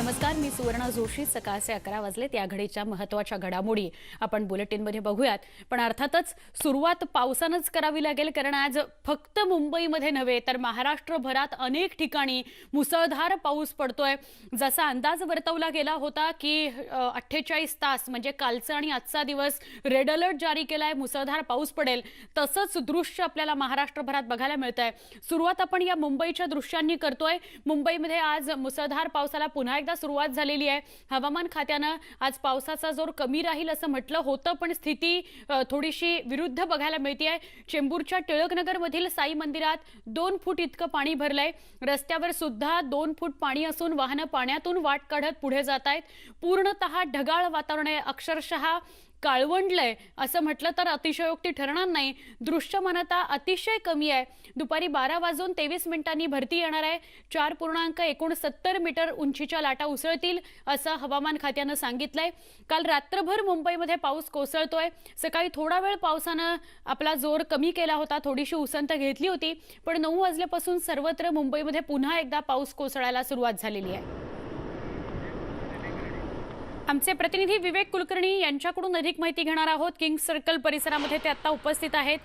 नमस्कार मी सुवर्णा जोशी. सकाळचे अकरा वाजलेत. या घडीच्या महत्त्वाच्या घडामोडी आपण बुलेटिनमध्ये बघूयात. पण अर्थातच सुरुवात पावसानंच करावी लागेल कारण आज फक्त मुंबईमध्ये नव्हे तर महाराष्ट्रभरात अनेक ठिकाणी मुसळधार पाऊस पडतोय. जसा अंदाज वर्तवला गेला होता की अठ्ठेचाळीस तास म्हणजे कालचा आणि आजचा दिवस रेड अलर्ट जारी केलाय मुसळधार पाऊस पडेल. तसंच दृश्य आपल्याला महाराष्ट्रभरात बघायला मिळत आहे सुरुवात आपण या मुंबईच्या दृश्यांनी करतोय. मुंबईमध्ये आज मुसळधार पावसाला पुन्हा एकदा सुरुवात झालेली आहे. हवामान खात्यानं आज पावसाचा जोर कमी राहील असं म्हटलं होतं पण स्थिती थोडीशी विरुद्ध बघायला मिळते आहे चेंबूरच्या टिळकनगरमधील साई मंदिरात दोन फूट इतकं पाणी भरलंय. रस्त्यावर सुद्धा दोन फूट पाणी असून वाहनं पाण्यातून वाट काढत पुढे जात आहेत पूर्णतः ढगाळ वातावरण आहे अक्षरशः. काळवंडलंय. असं म्हटलं तर अतिशयोक्ती ठरणार नाही. दृश्यमानता अतिशय कमी आहे. दुपारी बारा वाजून तेवीस मिनिटांनी भरती येणार आहे. चार पूर्णांक एकोणसत्तर मीटर उंचीच्या लाटा उसळतील असं हवामान खात्यानं सांगितलंय. काल रात्रभर मुंबईमध्ये पाऊस कोसळतोय. सकाळी थोडा वेळ पावसानं आपला जोर कमी केला होता. थोडीशी उसंत घेतली होती. पण नऊ वाजल्यापासून सर्वत्र मुंबईमध्ये पुन्हा एकदा पाऊस कोसळायला सुरुवात झालेली आहे. आमचे प्रतिनिधी विवेक कुलकर्णी यांच्याकडून अधिक माहिती घेणार आहोत. किंग सर्कल परिसरामध्ये ते आता उपस्थित आहेत.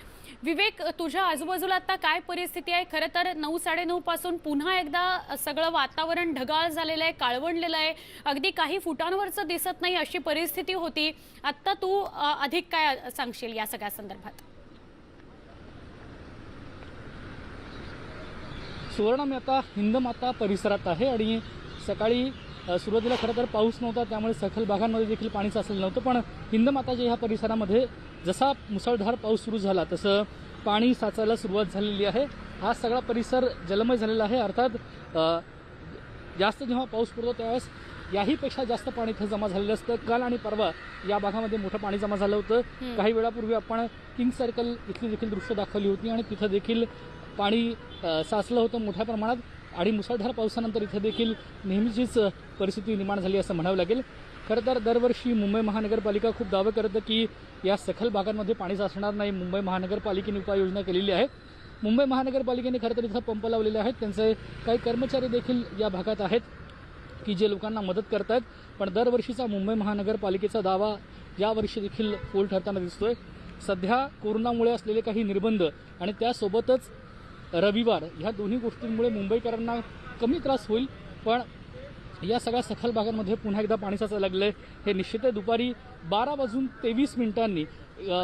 विवेक तुझ्या आजूबाजूला आता काय परिस्थिती आहे? खरं तर नऊ साडेनऊ पासून पुन्हा एकदा सगळं वातावरण ढगाळ झालेलं आहे काळवंडलेलं आहे. अगदी काही फुटांवरचं दिसत नाही अशी परिस्थिती होती. आत्ता तू अधिक काय सांगशील या सगळ्या संदर्भात? सुवर्ण मी आता हिंदमाता परिसरात आहे आणि सकाळी सुरुवातीला खरं तर पाऊस नव्हता त्यामुळे सखल भागांमध्ये देखील पाणी साचलं नव्हतं पण हिंदमाताच्या ह्या परिसरामध्ये जसा मुसळधार पाऊस सुरू झाला तसं पाणी साचायला सुरुवात झालेली आहे. हा सगळा परिसर जलमय झालेला आहे अर्थात जास्त जेव्हा पाऊस पडतो त्यावेळेस याहीपेक्षा जास्त पाणी इथं जमा झालेलं असतं. काल आणि परवा या भागामध्ये मोठं पाणी जमा झालं होतं. काही वेळापूर्वी आपण किंग सर्कल इथली देखील दृश्य दाखवली होती आणि तिथं देखील पाणी साचलं होतं मोठ्या प्रमाणात. आणि मुसळधार पावसानंतर इथं देखील नेहमीचीच परिस्थिती निर्माण झाली असं म्हणावं लागेल. खरं तर दरवर्षी मुंबई महानगरपालिका खूप दावे करतं की या सखल भागांमध्ये पाणी साचणार नाही. मुंबई महानगरपालिकेने उपाययोजना केलेली आहे. मुंबई महानगरपालिकेने खरं तर इथं पंप लावलेले आहेत. त्यांचे काही कर्मचारी देखील या भागात आहेत की जे लोकांना मदत करत आहेत पण दरवर्षीचा मुंबई महानगरपालिकेचा दावा यावर्षी देखील फोल ठरताना दिसतोय. सध्या कोरोनामुळे असलेले काही निर्बंध आणि त्यासोबतच रविवार ह्या दोन्ही गोष्टींमुळे मुंबईकरांना कमी त्रास होईल पण या सगळ्या सखल भागांमध्ये पुन्हा एकदा पाणी साचायला लागलं हे निश्चित आहे दुपारी बारा वाजून तेवीस मिनिटांनी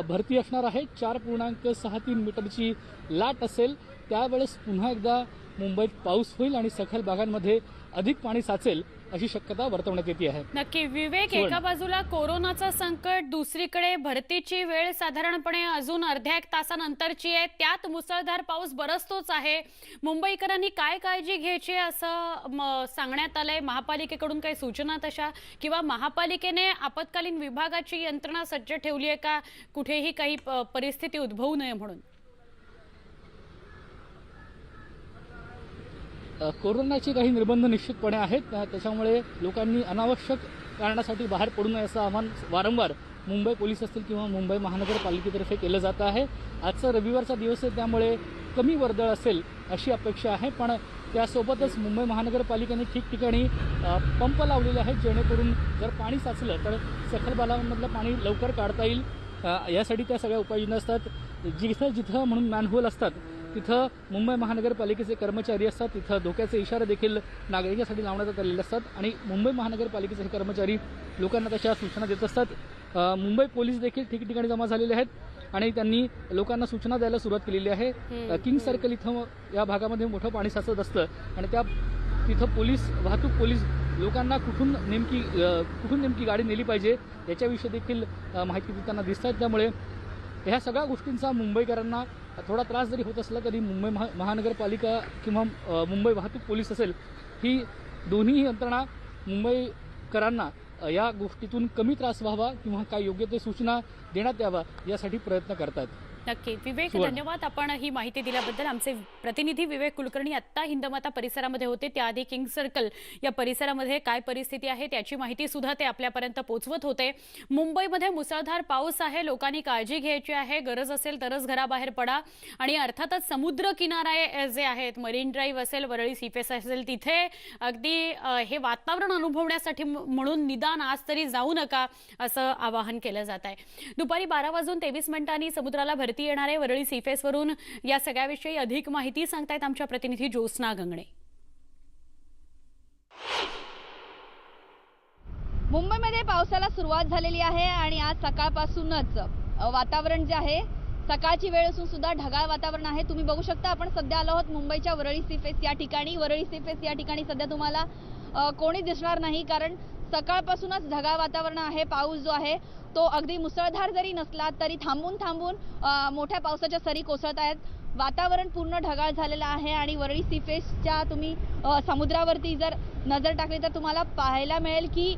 भरती असणार आहे. चार पूर्णांक सहा तीन मीटरची लाट असेल त्यावेळेस पुन्हा एकदा मुंबईत पाऊस होईल आणि सखल भागांमध्ये अधिक पाणी साचेल अशी शक्यता वर्तवण्यात येते आहे. नक्की विवेक. एका बाजूला कोरोनाचं संकट दुसरीकडे भरतीची वेळ साधारणपणे अजून अर्ध्या एक तासानंतरची आहे. त्यात मुसळधार पाऊस बरसतोच आहे. मुंबईकरांनी काय काळजी घ्यायची असं सांगण्यात आलंय. महापालिकेकडून काही सूचना तशा किंवा महापालिकेने आपत्कालीन विभागाची यंत्रणा सज्ज ठेवली आहे का? कुठेही काही परिस्थिती उद्भवू नये म्हणून. कोरोनाचे काही निर्बंध निश्चितपणे आहेत. त्याच्यामुळे लोकांनी अनावश्यक कारणासाठी बाहेर पडू नये असं आव्हान वारंवार मुंबई पोलीस असतील किंवा मुंबई महानगरपालिकेतर्फे केलं जातं आहे. आजचा रविवारचा दिवस आहे त्यामुळे कमी वर्दळ असेल अशी अपेक्षा आहे. पण त्यासोबतच मुंबई महानगरपालिकेने ठिकठिकाणी पंप लावलेले आहेत जेणेकरून जर पाणी साचलं तर सखल बालांमधलं पाणी लवकर काढता येईल. यासाठी त्या सगळ्या उपाययोजना असतात. जिथं जिथं म्हणून मॅनहोल असतात तिथं मुंबई महानगरपालिकेचे कर्मचारी असतात. तिथं धोक्याचे इशारे देखील नागरिकांसाठी लावण्यात आलेले असतात. आणि मुंबई महानगरपालिकेचे हे कर्मचारी लोकांना त्याच्या सूचना देत असतात. मुंबई पोलीस देखील ठिकठिकाणी जमा झालेले आहेत आणि त्यांनी लोकांना सूचना द्यायला सुरुवात केलेली आहे. किंग सर्कल इथं या भागामध्ये मोठं पाणी साचत असतं आणि त्या तिथं पोलीस वाहतूक पोलीस लोकांना कुठून नेमकी कुठून नेमकी गाडी नेली पाहिजे याच्याविषयी देखील माहिती देताना दिसत आहेत त्यामुळे ह्या सगळ्या गोष्टींचा मुंबईकरांना थोडा त्रास जरी होत असला तरी मुंबई महा महानगरपालिका किंवा मुंबई वाहतूक पोलीस असेल ही दोन्ही यंत्रणा मुंबईकरांना या गोष्टीतून कमी त्रास व्हावा किंवा काय योग्य ते सूचना देण्यात यावा यासाठी प्रयत्न करतात नक्की. विवेक. धन्यवाद. आपण ही माहिती दिल्याबद्दल आमचे प्रतिनिधी विवेक कुलकर्णी आत्ता हिंदमाता परिसरामध्ये होते. त्याआधी किंग सर्कल या परिसरामध्ये काय परिस्थिती आहे त्याची माहिती सुद्धा ते आपल्यापर्यंत पोहोचवत होते. मुंबईमध्ये मुसळधार पाऊस आहे. लोकांनी काळजी घ्यायची आहे. गरज असेल तरच घराबाहेर पडा. आणि अर्थातच समुद्र किनारे जे आहेत मरीन ड्राईव्ह असेल वरळी सीफेस असेल तिथे अगदी हे वातावरण अनुभवण्यासाठी म्हणून निदान आज तरी जाऊ नका असं आवाहन केलं जात आहे. दुपारी बारा वाजून तेवीस मिनिटांनी समुद्राला भरती आहे वरळी सीफेसवरून या सगळ्याविषयी अधिक माहिती सांगतायत आमच्या प्रतिनिधी ज्योत्स्ना गंगणे. मुंबईमध्ये पावसाला सुरुवात झालेली आहे आणि आज सकाळपासूनच वातावरण जे आहे सकाळची वेळ असून सुद्धा ढगाळ वातावरण आहे. तुम्ही बघू शकता आपण सध्या आलो आहोत मुंबईच्या वरळी सीफेस या ठिकाणी. वरळी सीफेस या ठिकाणी सध्या तुम्हाला कोणी दिसणार नाही कारण सकाळपासूनच ढगाळ वातावरण आहे पाऊस जो आहे तो अगदी मुसळधार जरी नसला तरी थांबून थांबून मोठ्या पावसाच्या सरी कोसळत आहेत. वातावरण पूर्ण ढगाळ झालेलं आहे आणि वरळी सीफेसच्या तुम्ही समुद्रावरती जर नजर टाकली तर तुम्हाला पाहायला मिळेल की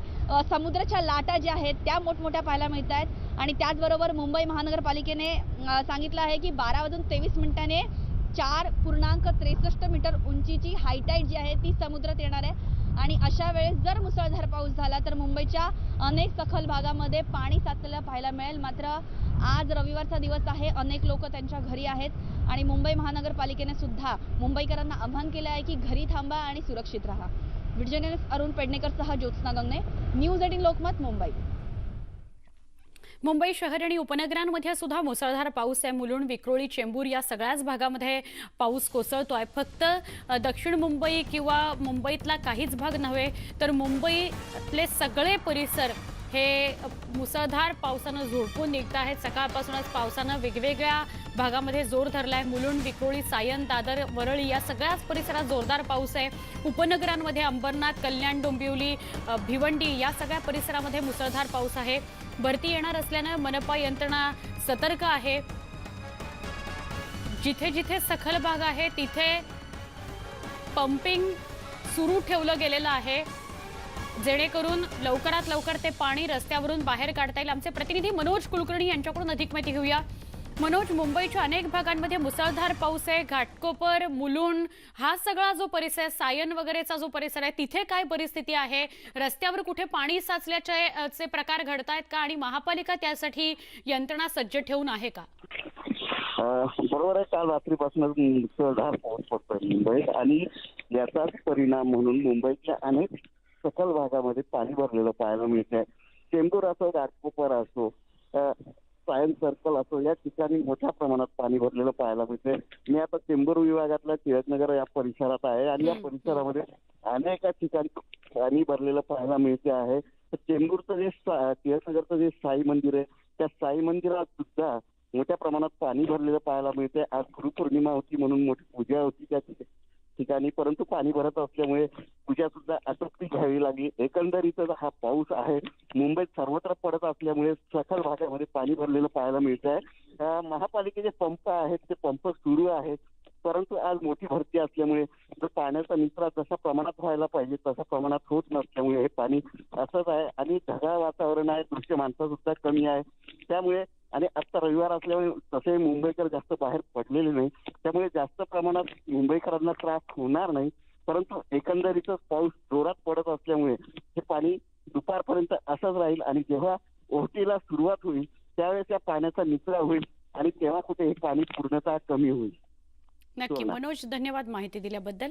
समुद्राच्या लाटा ज्या आहेत त्या मोठमोठ्या पाहायला मिळत आहेत. आणि त्याचबरोबर मुंबई महानगरपालिकेने सांगितलं आहे की बारा वाजून तेवीस मिनिटाने चार पूर्णांक त्रेसष्ट मीटर उंचीची हायटाईट जी आहे ती समुद्रात येणार आहे. आणि अशा वेळेस जर मुसळधार पाऊस झाला तर मुंबईच्या अनेक सखल भागामध्ये पाणी साचलेलं पाहायला मिळेल. मात्र आज रविवारचा दिवस आहे. अनेक लोक त्यांच्या घरी आहेत आणि मुंबई महानगरपालिकेने सुद्धा मुंबईकरांना आव्हान केलं आहे की घरी थांबा आणि सुरक्षित राहा. व्हिडिओ अरुण पेडणेकरसह ज्योत्स्ना गंगणे न्यूज एटीन लोकमत मुंबई. मुंबई शहर आणि उपनगरांमध्ये सुद्धा मुसळधार पाऊस आहे. मुलुंड विक्रोळी चेंबूर या सगळ्याच भागामध्ये पाऊस कोसळतो आहे फक्त दक्षिण मुंबई किंवा मुंबईतला काहीच भाग नव्हे तर मुंबईतले सगळे परिसर हे मुसळधार पावसानं झोडपून निघत आहेत सकाळपासूनच पावसानं वेगवेगळ्या भागामध्ये जोर धरला आहे मुलुंड विक्रोळी सायन दादर वरळी या सगळ्याच परिसरात जोरदार पाऊस आहे. उपनगरांमध्ये अंबरनाथ कल्याण डोंबिवली भिवंडी या सगळ्या परिसरामध्ये मुसळधार पाऊस आहे. भरती येणार असल्यानं मनपा यंत्रणा सतर्क आहे. जिथे जिथे सखल भाग आहे तिथे पंपिंग सुरू ठेवलं गेलेलं आहे. जेणेकरून लवकरात लवकर ते पाणी रस्त्यावरून बाहेर काढता येईल. आमचे प्रतिनिधी मनोज कुलकर्णी यांच्याकडून अधिक माहिती घेऊया. मनोज मुंबईच्या अनेक भागांमध्ये मुसळधार पाऊस आहे. घाटकोपर मुलुंड हा सगळा जो परिसर आहे सायन वगैरेचा जो परिसर आहे तिथे काय परिस्थिती आहे? रस्त्यावर कुठे पाणी साचल्याचे प्रकार चे प्रकार घडतायत का? आणि महापालिका त्यासाठी यंत्रणा सज्ज ठेवून आहे का? बरोबर आहे. काल रात्रीपासून मुसळधार पाऊस पडतोय मुंबईत. आणि याचाच परिणाम म्हणून मुंबईच्या अनेक सखल भागामध्ये पाणी भरलेलं पाहायला मिळत आहे चेंबूर असो घाटकोपर असो अं, सायन्स सर्कल असो या ठिकाणी मोठ्या प्रमाणात पाणी भरलेलं पाहायला मिळते मी आता चेंबूर विभागातल्या टिळकनगर या परिसरात आहे आणि या. परिसरामध्ये अनेक ठिकाणी पाणी भरलेलं पाहायला मिळते आहे. तर चेंबूरचं जे टिळकनगरचं जे साई मंदिर आहे त्या साई मंदिरात सुद्धा मोठ्या प्रमाणात पाणी भरलेलं पाहायला मिळते आज गुरुपौर्णिमा होती म्हणून मोठी पूजा होती त्या ठिकाणी परंतु पाणी भरत असल्यामुळे पूजा सुद्धा आटोपती घ्यावी लागली. एकंदरीतच हा पाऊस आहे. मुंबईत सर्वत्र पडत असल्यामुळे सखल भागामध्ये पाणी भरलेलं पाहायला मिळत आहे महापालिकेचे पंप आहेत ते पंप सुरू आहेत. परंतु आज मोठी भरती असल्यामुळे जो पाण्याचा निचरा जशा प्रमाणात व्हायला पाहिजे तशा प्रमाणात होत नसल्यामुळे हे पाणी असंच आहे आणि ढगाळ वातावरण आहे. दृश्य माणसं सुद्धा कमी आहे. त्यामुळे आणि आता रविवार असल्यामुळे तसे मुंबईकर जास्त बाहेर पडलेले नाही. त्यामुळे जास्त प्रमाणात मुंबईकरांना त्रास होणार नाही. परंतु एकंदरीतच पाऊस जोरात पडत असल्यामुळे हे पाणी दुपारपर्यंत असंच राहील आणि जेव्हा ओहोटीला सुरुवात होईल त्यावेळेस या पाण्याचा निचरा होईल आणि तेव्हा कुठे हे पाणी पूर्णतः कमी होईल. नक्की. हो. मनोज धन्यवाद माहिती दिल्याबद्दल.